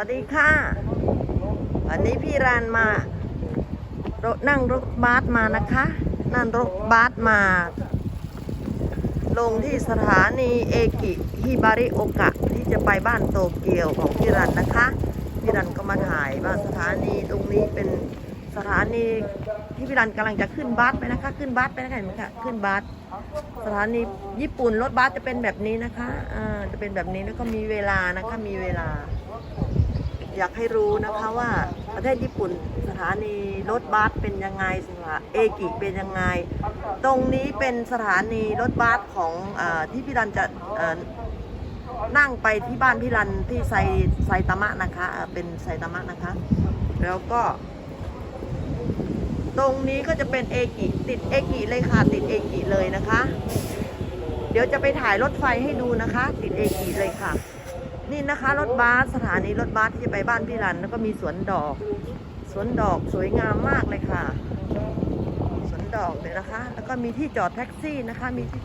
วัสดีค่ะ วันนี้พี่รานมารถนั่งรถบัสมานะคะ นั่งรถบัสมา ลงที่สถานีเอกิฮิบาริโอกะที่จะไปบ้านโตเกียวของพี่รันนะคะ พี่รันก็มาถ่ายว่าสถานีตรงนี้เป็นสถานีที่พี่รันกำลังจะขึ้นบัสไปนะคะ ขึ้นบัสไปนะคะเห็นไหมคะขึ้นบัสสถานีญี่ปุ่นรถบัสจะเป็นแบบนี้นะคะอ่าจะเป็นแบบนี้แล้วก็มีเวลานะคะมีเวลา อยากให้รู้นะคะว่าประเทศญี่ปุ่นสถานีรถบัสเป็นยังไงสถาเอกิเป็นยังไง ตรงนี้เป็นสถานีรถบัสของอที่พี่รันจะนั่งไปที่บ้านพี่รันที่ไซไซตามะนะคะเป็นไซตามะนะคะ แล้วก็ ตรงนี้ก็จะเป็นเอกิติดเอกิเลยค่ะติดเอกิเลยนะคะ เดี๋ยวจะไปถ่ายรถไฟให้ดูนะคะ ติดเอกิเลยค่ะ นี่นะคะรถบัสสถานีรถบัสที่จะไปบ้านพี่รัน แล้วก็มีสวนดอก สวนดอกสวยงามมากเลยค่ะ สวนดอกเลยนะคะ แล้วก็มีที่จอดแท็กซี่นะคะ มีที่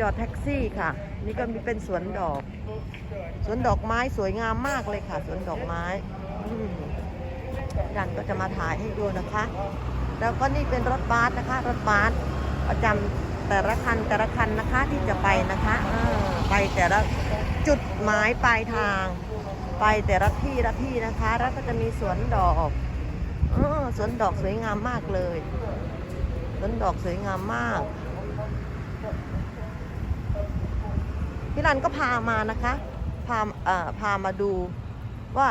จอดแท็กซี่ค่ะ นี่ก็มีเป็นสวนดอก สวนดอกไม้สวยงามมากเลยค่ะ สวนดอกไม้อืมรันก็จะมาถ่ายให้ดูนะคะ แล้วก็นี่เป็นรถบัสนะคะ รถบัสประจำแต่ละคันแต่ละคันนะคะที่จะไปนะคะไปแต่ละ จุดหมายปลายทาง ไปแต่ละที่ละที่นะคะ แล้วก็จะมีสวนดอกอสวนดอกสวยงามมากเลยสวนดอกสวยงามมากพี่รันก็พามานะคะ พาเอ่อพามาดูว่า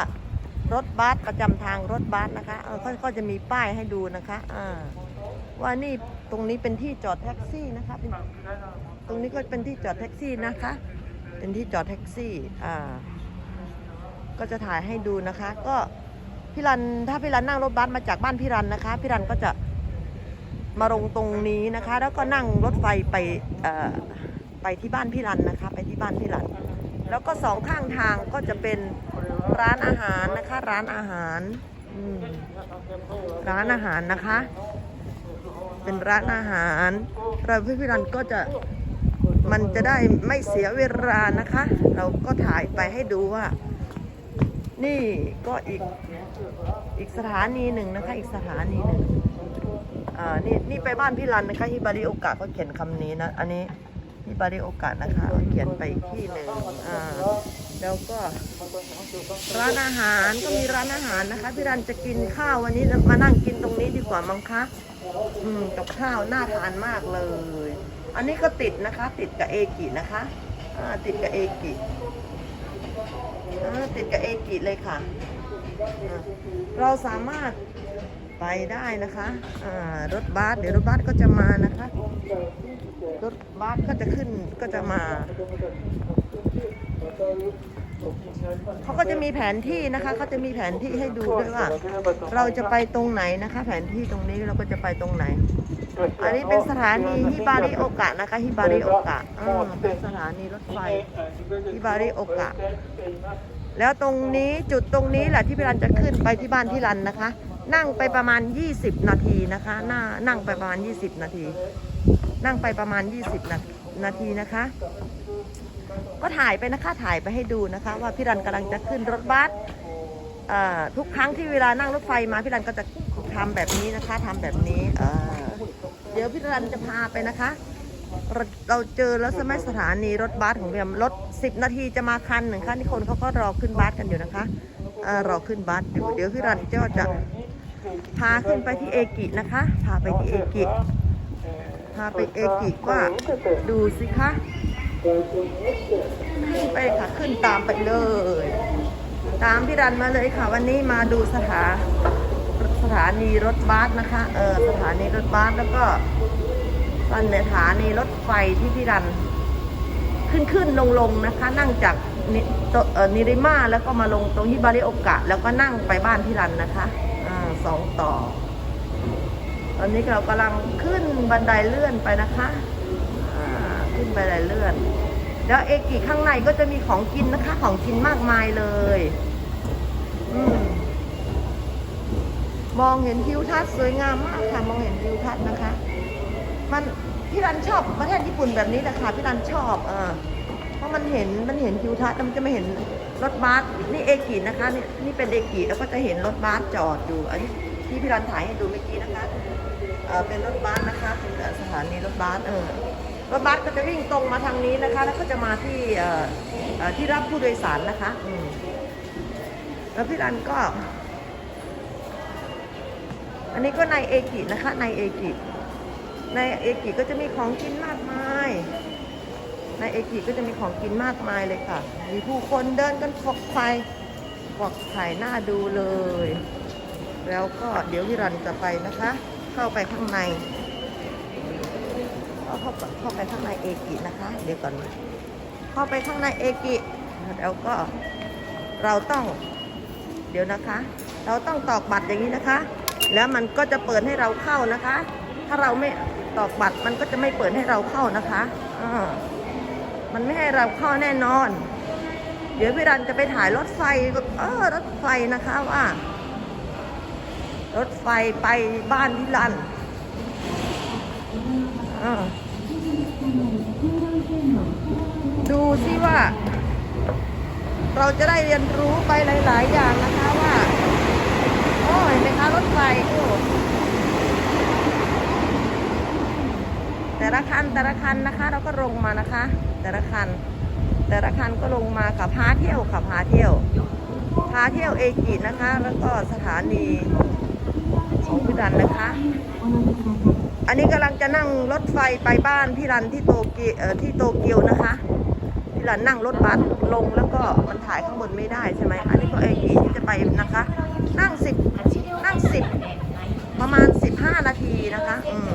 รถบัสประจำทางรถบัสนะคะเออเขาก็จะมีป้ายให้ดูนะคะอ่าว่านี่ตรงนี้เป็นที่จอดแท็กซี่นะคะตรงนี้ก็เป็นที่จอดแท็กซี่นะคะ เป็นที่จอดแท็กซี่ อ่า ก็จะถ่ายให้ดูนะคะ ก็พี่รัน ถ้าพี่รันนั่งรถบัสมาจากบ้านพี่รันนะคะ พี่รันก็จะมาลงตรงนี้นะคะ แล้วก็นั่งรถไฟไป เอ่อ ไปที่บ้านพี่รันนะคะ ไปที่บ้านพี่รัน แล้วก็สองข้างทางก็จะเป็นร้านอาหารนะคะ ร้านอาหารร้านอาหารนะคะ เป็นร้านอาหารเราพี่พิรันก็จะ มันจะได้ไม่เสียเวลานะคะ เราก็ถ่ายไปให้ดูว่า นี่ก็อีกอีกสถานีหนึ่งนะคะ อีกสถานีหนึ่งอ่านี่นี่ไปบ้านพี่รันนะคะฮิบาริโอกะก็เขียนคำนี้นะ อันนี้ฮิบาริโอกะนะคะก็เขียนไปอีกที่หนึ่งอ่าแล้วก็ร้านอาหารก็มีร้านอาหารนะคะพี่รันจะกินข้าววันนี้มานั่งกินตรงนี้ดีกว่ามั้งคะ อืมกับข้าวน่าทานมากเลย อันนี้ก็ติดนะคะ ติดกับเอกินะคะติดกับเอกิติดกับเอกิเลยค่ะ เราสามารถไปได้นะคะรถบัสเดี๋ยวรถบัสก็จะมานะคะ รถบัสก็จะขึ้นก็จะมา เขาก็จะมีแผนที่นะคะเขาจะมีแผนที่ให้ดูด้วยว่า เราจะไปตรงไหนนะคะ แผนที่ตรงนี้เราก็จะไปตรงไหน อันนี้เป็นสถานีฮิบาริโอกะนะคะฮิบาริโอกะอืมเป็นสถานีรถไฟฮิบาริโอกะ แล้วตรงนี้จุดตรงนี้แหละที่พี่รันจะขึ้นไปที่บ้านพี่รันนะคะ นั่งไปประมาณ 20 นาทีนะคะน้านั่งไปประมาณ 20 นาที นั่งไปประมาณ 20 นานาทีนะคะ ก็ถ่ายไปนะคะถ่ายไปให้ดูนะคะ ว่าพี่รันกำลังจะขึ้นรถบัสทุกครั้งที่เวลานั่งรถไฟมาพี่รันก็จะทำแบบนี้นะคะทำแบบนี้อ่าเดี๋ยวพี่รันจะพาไปนะคะ เราเราเจอแล้วใช่ไหมสถานีรถบัสของเรียมรถ 10 นาทีจะมาคันหนึ่งค่ะนี่คนเขาก็รอขึ้นบัสกันอยู่นะคะอ่ารอขึ้นบัสอยู่เดี๋ยวพี่รันก็จะพาขึ้นไปที่เอกินะคะ พาไปที่เอกิพาไปเอกิว่าดูสิคะขึ้นไปค่ะขึ้นตามไปเลย ตามพี่รันมาเลยค่ะ วันนี้มาดูสถา ถานีรถบัสนะคะ เออสถานีรถบัสแล้วก็สถานีรถไฟที่พี่รัน ขึ้นขึ้นลงลงนะคะ นั่งจากนิโตเอ่อนิริมาแล้วก็มาลงตรงที่บาริโอกะ แล้วก็นั่งไปบ้านพี่รันนะคะอ่าสองต่อ ตอนนี้เรากำลังขึ้นบันไดเลื่อนไปนะคะอ่าขึ้นบันไดเลื่อน แล้วเอกิข้างในก็จะมีของกินนะคะ ของกินมากมายเลย อืม มองเห็นทิวทัศน์สวยงามมากค่ะมองเห็นทิวทัศน์นะคะ มันพี่รันชอบประเทศญี่ปุ่นแบบนี้แหละค่ะพี่รันชอบเออเพราะมันเห็นมันเห็นทิวทัศน์มันจะไม่เห็นรถบัสนี่เอกินะคะนี่นี่เป็นเอกิแล้วก็จะเห็นรถบัสจอดอยู่อันนี้ที่พี่รันถ่ายให้ดูเมื่อกี้นะคะเออเป็นรถบัสนะคะเป็นสถานีรถบัสเออรถบัสก็จะวิ่งตรงมาทางนี้นะคะ แล้วก็จะมาที่เออที่รับผู้โดยสารนะคะอืมแล้วพี่รันก็ อันนี้ก็ในเอกินะคะในเอกิในเอกิก็จะมีของกินมากมาย ในเอกิก็จะมีของกินมากมายเลยค่ะ มีผู้คนเดินกันขอกไฟขอกถ่ายหน้าดูเลย แล้วก็เดี๋ยววิรันจะไปนะคะ เข้าไปข้างในเข้าเข้าไปข้างในเอกินะคะ เดี๋ยวก่อนเข้าไปข้างในเอกิแล้วก็เราต้อง เดี๋ยวนะคะ เราต้องตอกบัตรอย่างนี้นะคะ แล้วมันก็จะเปิดให้เราเข้านะคะ ถ้าเราไม่ตอกบัตรมันก็จะไม่เปิดให้เราเข้านะคะอ่ามันไม่ให้เราเข้าแน่นอน เดี๋ยวพี่รันจะไปถ่ายรถไฟเออรถไฟนะคะว่า รถไฟไปบ้านพี่รันอ่าดูสิว่า เราจะได้เรียนรู้ไปหลาย ๆ อย่างนะคะ เห็นไหมคะรถไฟโอ้แต่ละคันแต่ละคันนะคะ เราก็ลงมานะคะ แต่ละคัน แต่ละคันก็ลงมาค่ะพาเที่ยวค่ะพาเที่ยวพาเที่ยวเอกินะคะ แล้วก็สถานีของพี่รันนะคะ อันนี้กำลังจะนั่งรถไฟไปบ้านพี่รันที่โตเกียวที่โตเกียวนะคะพี่รันนั่งรถบัสลงแล้วก็มันถ่ายข้างบนไม่ได้ใช่ไหมอันนี้ก็เอกีที่จะไปนะคะ นั่งสิบ สิบประมาณ15นาทีนะคะ อืม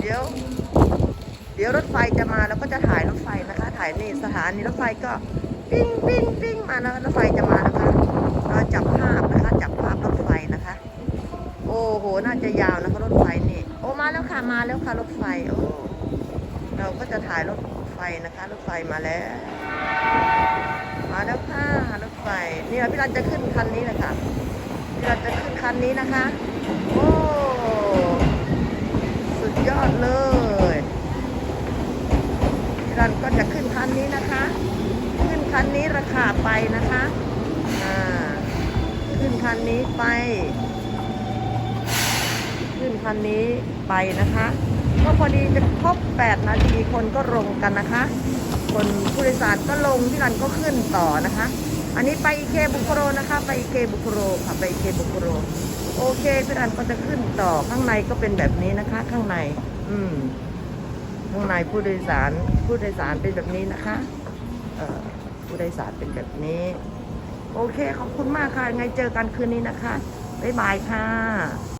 เดี๋ยว เดี๋ยวรถไฟจะมาแล้วก็จะถ่ายรถไฟนะคะ ถ่ายนี่สถานีรถไฟก็ปิ้งปิ้งปิ้งมานะรถไฟจะมานะคะเราจับภาพนะคะ จับภาพรถไฟนะคะ โอ้โห น่าจะยาวนะคะรถไฟนี่ โอ้มาแล้วค่ะมาแล้วค่ะรถไฟ โอ้เราก็จะถ่ายรถไฟนะคะ รถไฟมาแล้ว มาแล้วค่ะรถไฟนี่เราพี่รันจะขึ้นคันนี้เลยค่ะพี่รันจะขึ้นคันนี้นะคะโอ้สุดยอดเลยพี่รันก็จะขึ้นคันนี้นะคะ ขึ้นคันนี้ราคาไปนะคะอ่าขึ้นคันนี้ไป ขึ้นคันนี้ไปนะคะ ก็พอดีจะครบ8นาทีคนก็ลงกันนะคะ คนผู้โดยสารก็ลงที่รันก็ขึ้นต่อนะคะ อันนี้ไปอีเคบุโคโรนะคะ ไปอีเคบุโคโรค่ะไปอีเคบุโคโร โอเคพี่รันก็จะขึ้นต่อข้างในก็เป็นแบบนี้นะคะ ข้างใน อืมข้างในผู้โดยสารผู้โดยสารเป็นแบบนี้นะคะ เอ่อผู้โดยสารเป็นแบบนี้ โอเคขอบคุณมากค่ะไงเจอกันคืนนี้นะคะบ๊ายบายค่ะ